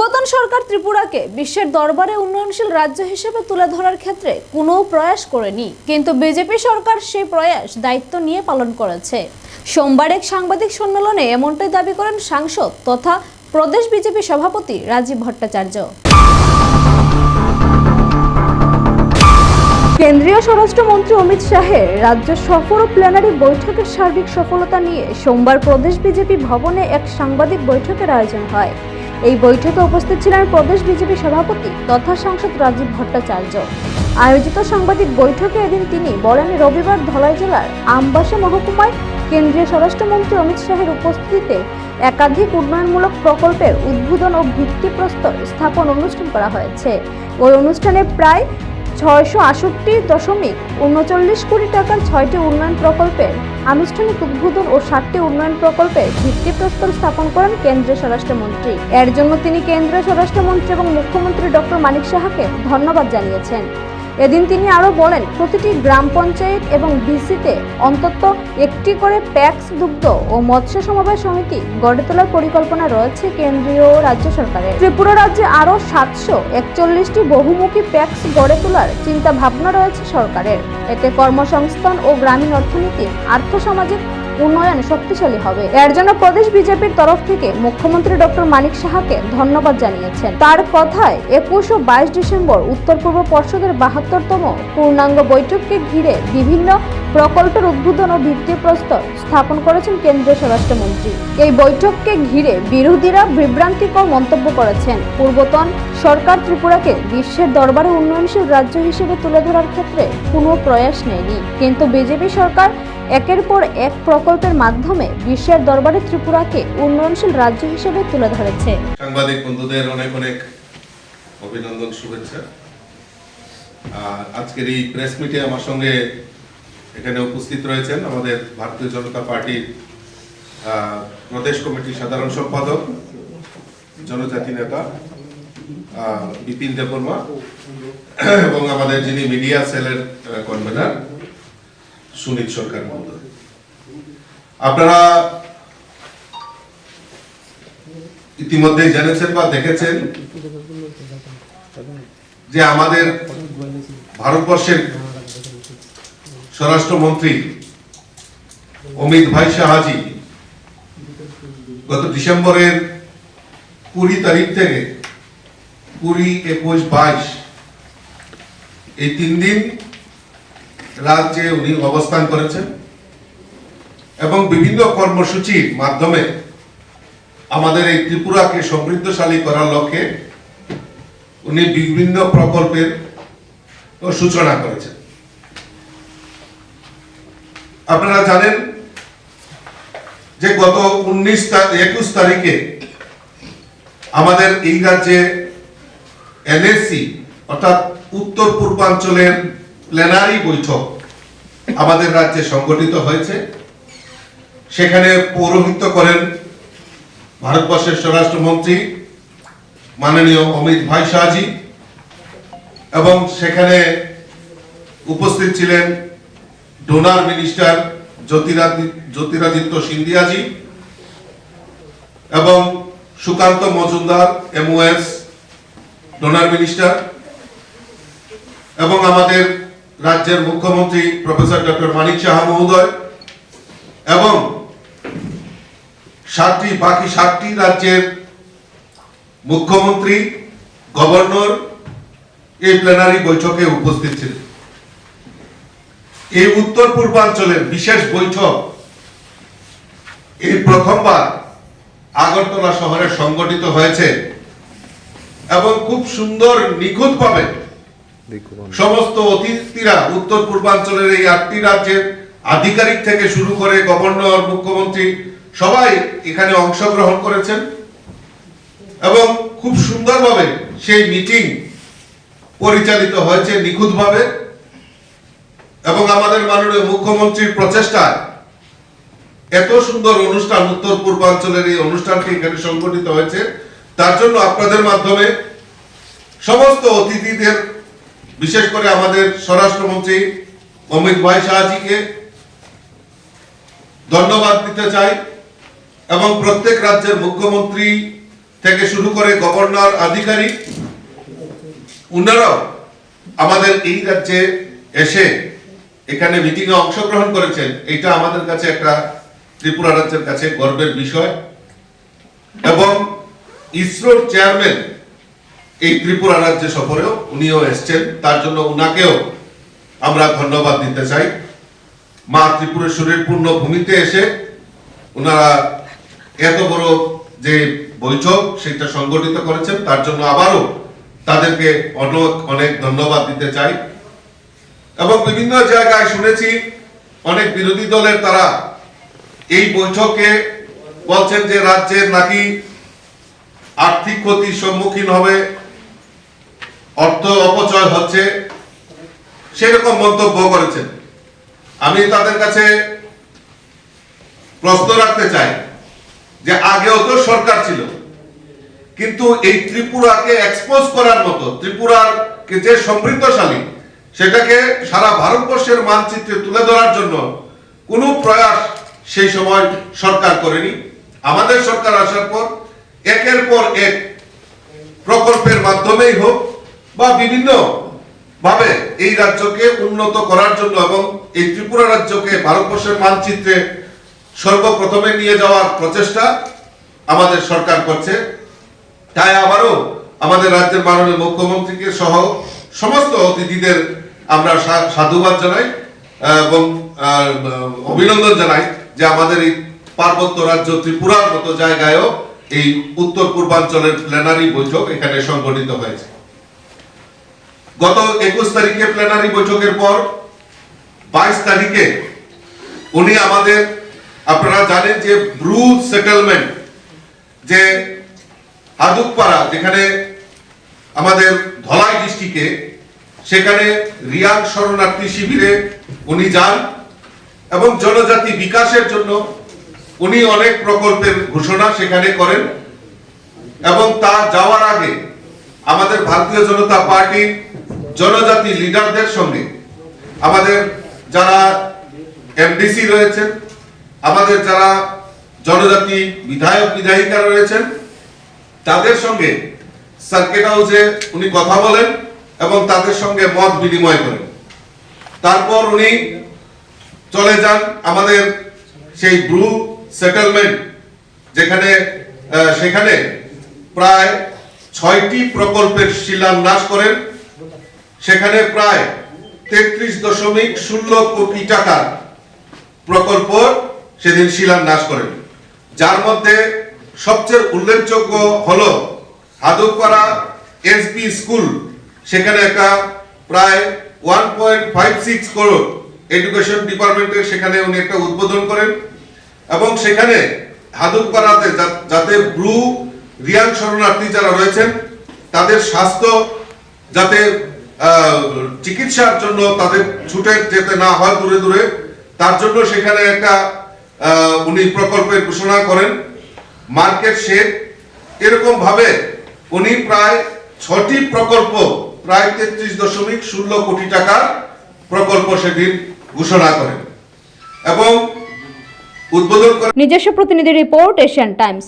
পূর্বতন সরকার ত্রিপুরাকে বিশ্বের দরবারে উন্নয়নশীল রাজ্য হিসেবে তুলে ধরার ক্ষেত্রে কোনো প্রয়াস করেনি। কিন্তু বিজেপি সরকার সেই প্রয়াস দায়িত্ব নিয়ে পালন করেছে। সোমবার এক সাংবাদিক সম্মেলনে এমনটাই দাবি করেন সাংসদ তথা প্রদেশ বিজেপি সভাপতি রাজীব ভট্টাচার্য। কেন্দ্রীয় স্বরাষ্ট্রমন্ত্রী অমিত শাহের রাজ্য সফর ও প্ল্যানারি বৈঠকের সার্বিক সফলতা নিয়ে সোমবার প্রদেশ বিজেপি ভবনে এক সাংবাদিক বৈঠকের আয়োজন হয়। এই বৈঠকে উপস্থিত ছিলেন প্রদেশ বিজেপি সভাপতি তথা সাংসদ রাজীব ভট্টাচার্য। আয়োজিত সাংবাদিক বৈঠকে এদিন তিনি বলেন, রবিবার ধলাই জেলার আমবাসা মহকুমায় কেন্দ্রীয় স্বরাষ্ট্রমন্ত্রী অমিত শাহের উপস্থিতিতে একাধিক উন্নয়নমূলক প্রকল্পের উদ্বোধন ও ভিত্তিপ্রস্তর স্থাপন অনুষ্ঠান করা হয়েছে। ওই অনুষ্ঠানে প্রায় ছয়শো আষট্টি দশমিক উনচল্লিশ কোটি টাকার ছয়টি উন্নয়ন প্রকল্পের আনুষ্ঠানিক উদ্বোধন ও সাতটি উন্নয়ন প্রকল্পের ভিত্তিপ্রস্তর স্থাপন করেন কেন্দ্রীয় স্বরাষ্ট্রমন্ত্রী। এর জন্য তিনি কেন্দ্রীয় স্বরাষ্ট্রমন্ত্রী এবং মুখ্যমন্ত্রী ডক্টর মানিক সাহাকে ধন্যবাদ জানিয়েছেন। এদিন তিনি আরও বলেন, প্রতিটি গ্রাম পঞ্চায়েত এবং বিসিতে অন্তত একটি করে প্যাক্স দুগ্ধ ও মৎস্য সমবায় সমিতি গড়ে তোলার পরিকল্পনা রয়েছে কেন্দ্রীয় ও রাজ্য সরকারের। ত্রিপুরা রাজ্যে আরও সাতশো একচল্লিশটি বহুমুখী প্যাক্স গড়ে তোলার চিন্তা ভাবনা রয়েছে সরকারের। এতে কর্মসংস্থান ও গ্রামীণ অর্থনীতির আর্থসামাজিক উন্নয়ন শক্তিশালী হবে। এর জন্য প্রদেশ বিজেপির তরফ থেকে মুখ্যমন্ত্রী ডক্টর মানিক সাহাকে ধন্যবাদ জানিয়েছেন। তার কথায় একুশ ও বাইশ ডিসেম্বর উত্তর পূর্ব পর্ষদের বাহাত্তরতম পূর্ণাঙ্গ বৈঠককে ঘিরে বিভিন্ন প্রকল্পের উদ্বোধন ও ভিত্তিপ্রস্তর স্থাপন করেছেন কেন্দ্রীয় স্বরাষ্ট্রমন্ত্রী। এই বৈঠককে ঘিরে বিরোধীরা বিভ্রান্তিকর মন্তব্য করেছেন। পূর্বতন সরকার ত্রিপুরাকে বিশ্বের দরবারে উন্নয়নশীল রাজ্য হিসেবে তুলে ধরার ক্ষেত্রে কোনো প্রয়াস নেয়নি। কিন্তু বিজেপি সরকার একের পর এক প্রকল্পের মাধ্যমে বিশ্বের দরবারে ত্রিপুরাকে উন্নয়নশীল রাজ্য হিসেবে তুলে ধরেছে। সাংবাদিক বন্ধুদের অনেক অনেক অভিনন্দন, শুভেচ্ছা। আর আজকের এই প্রেস মিটে আমার সঙ্গে এখানে উপস্থিত রয়েছেন আমাদের ভারতীয় জনতা পার্টির প্রদেশ কমিটির সাধারণ সম্পাদক, জনজাতি নেতা বিপিন দেববর্মা এবং আমাদের যিনি মিডিয়া সেলের কনভেনার সুনীত সরকার মহোদয়। আপনারা ইতিমধ্যে জেনেছেন বা দেখেছেন যে আমাদের ভারতবর্ষের স্বরাষ্ট্রমন্ত্রী অমিত ভাই শাহাজি গত ডিসেম্বরের কুড়ি তারিখ থেকে কুড়ি, একুশ, বাইশ এই তিন দিন রাজ্যে উনি অবস্থান করেছেন এবং বিভিন্ন কর্মসূচির মাধ্যমে আমাদের এই ত্রিপুরাকে সমৃদ্ধশালী করার লক্ষ্যে উনি বিভিন্ন প্রকল্পের সূচনা করেছেন। আপনারা জানেন যে গত উনিশ একুশ তারিখে আমাদের এই রাজ্যে এনএসসি অর্থাৎ উত্তর পূর্বাঞ্চলের প্ল্যানারি বৈঠক আমাদের রাজ্যে সংগঠিত হয়েছে। সেখানে পৌরোহিত্য করেন ভারতবর্ষের স্বরাষ্ট্রমন্ত্রী মাননীয় অমিত ভাই শাহজি এবং সেখানে উপস্থিত ছিলেন ডোনার মিনিস্টার জ্যোতিরাদি- জ্যোতিরাদিত্য সিন্ধিয়াজি এবং Sukanta Majumdar, MOS, DoNER minister এবং আমাদের রাজ্যের মুখ্যমন্ত্রী প্রফেসর ডক্টর মানিক সাহা মহোদয় এবং সাতটি, বাকি সাতটি রাজ্যের মুখ্যমন্ত্রী, গভর্নর এই প্ল্যানারি বৈঠকে উপস্থিত ছিলেন। এই উত্তর পূর্বাঞ্চলের বিশেষ বৈঠক এই প্রথমবার আগরতলা শহরে সংগঠিত হয়েছে এবং খুব সুন্দর, নিখুঁতভাবে সমস্ত অতিথিরা উত্তর পূর্বাঞ্চলের এই আটটি রাজ্যের আধিকারিক থেকে শুরু করে গভর্নর, মুখ্যমন্ত্রী সবাই এখানে অংশগ্রহণ করেছেন এবং খুব সুন্দরভাবে সেই মিটিং পরিচালিত হয়েছে নিখুঁতভাবে এবং আমাদের মাননীয় মুখ্যমন্ত্রীর প্রচেষ্টায় এত সুন্দর অনুষ্ঠান উত্তর পূর্বাঞ্চলের এই অনুষ্ঠানটি এখানে সংগঠিত হয়েছে। তার জন্য আপনাদের মাধ্যমে সমস্ত অতিথিদের বিশেষ করে আমাদের স্বরাষ্ট্রমন্ত্রী অমিত ভাই শাহজিকে ধন্যবাদ দিতে চাই এবং প্রত্যেক রাজ্যের মুখ্যমন্ত্রী থেকে শুরু করে গভর্নর, আধিকারিক, উনারাও আমাদের এই রাজ্যে এসে এখানে মিটিং এ অংশগ্রহণ করেছেন। এটা আমাদের কাছে একটা ত্রিপুরা রাজ্যের কাছে গর্বের বিষয়। এবং ইসরোর চেয়ারম্যান এই ত্রিপুরা রাজ্য সফরেও উনিও এসছেন। তার জন্য উনাকেও আমরা ধন্যবাদ দিতে চাই। মা ত্রিপুরেশ্বরীর পূর্ণ ভূমিতে এসে ওনারা এত বড় যে বৈঠক সেটা সংগঠিত করেছেন, তার জন্য আবারও তাদেরকে অনেক অনেক ধন্যবাদ দিতে চাই। এবং বিভিন্ন জায়গায় শুনেছি অনেক বিরোধী দলের তারা এই বৈঠকে বলছেন যে রাজ্যের নাকি আর্থিক ক্ষতির সম্মুখীন হবে। অর্থ অপচয় হচ্ছে, সেরকম মন্তব্য করেছেন। আমি তাদের কাছে প্রশ্ন রাখতে চাই যে আগেও তো সরকার ছিল, কিন্তু এই ত্রিপুরাকে এক্সপোজ করার মতো, ত্রিপুরার যে সমৃদ্ধশালী, সেটাকে সারা ভারতবর্ষের মানচিত্রে তুলে ধরার জন্য কোনো প্রয়াস সেই সময় সরকার করেনি। আমাদের সরকার আসার পর, একের পর এক প্রকল্পের মাধ্যমেই হোক বা বিভিন্ন ভাবে এই রাজ্যকে উন্নত করার জন্য এবং এই ত্রিপুরা রাজ্যকে ভারতবর্ষের মানচিত্রে সর্বপ্রথমে নিয়ে যাওয়ার প্রচেষ্টা আমাদের সরকার করছে। তাই আবারও আমাদের রাজ্যের মাননীয় মুখ্যমন্ত্রীকে সহ সমস্ত অতিথিদের আমরা সাধুবাদ জানাই এবং অভিনন্দন জানাই যে আমাদের এই পার্বত্য রাজ্য ত্রিপুরার মতো জায়গায়ও এই উত্তর পূর্বাঞ্চলের প্ল্যানারি বৈঠক এখানে সংগঠিত হয়েছে। গত একুশ তারিখে প্ল্যানারি বৈঠকের পর বাইশ তারিখে উনি আমাদের, আপনারা জানেন যে ব্রু সেটেলমেন্ট, যে হাদুকপাড়া, যেখানে আমাদের ধলাই ডিস্ট্রিক্টে, সেখানে রিয়াং শরণার্থী শিবিরে উনি যান এবং জনজাতি বিকাশের জন্য উনি অনেক প্রকল্পের ঘোষণা সেখানে করেন এবং তা যাওয়ার আগে আমাদের ভারতীয় জনতা পার্টির জনজাতি লিডারদের সঙ্গে। আমাদের যারা এমডিসি রয়েছেন, আমাদের যারা জনজাতি বিধায়ক, বিধায়িকা রয়েছেন, তাদের সঙ্গে সার্কিট হাউসে উনি কথা বলেন এবং তাদের সঙ্গে মত বিনিময় করেন। তারপর উনি চলে যান আমাদের সেই ব্রু সেটেলমেন্ট যেখানে সেখানে প্রায় ছয়টি প্রকল্পের শিলান্যাস করেন। সেখানে প্রায় তেত্রিশ দশমিক ষোলো কোটি টাকার প্রকল্প সেদিন শিলান্যাস করেন। যার মধ্যে সবচেয়ে উল্লেখযোগ্য হলো হাদুপাড়া এসবি স্কুল। সেখানে একটা প্রায় one point five six crore education ডিপার্টমেন্টের সেখানে উনি একটা উদ্বোধন করেন এবং সেখানে হাদুপাড়াতে যাতে ব্লু রিয়াং শরণার্থী যারা রয়েছেন, তাদের স্বাস্থ্য যাতে চিকিৎসার জন্য তাদের ছুটে যেতে না হয় দূরে দূরে। তার জন্য সেখানে একটা উনি প্রকল্পের ঘোষণা করেন, মার্কেট শেড। এরকম ভাবে উনি প্রায় ছটি প্রকল্প, প্রায় তেত্রিশ দশমিক ষোলো কোটি টাকার প্রকল্প সেদিন ঘোষণা করেন। এবং উদ্বোধন করেন। নিজস্ব প্রতিনিধি রিপোর্ট, এশিয়ান টাইমস।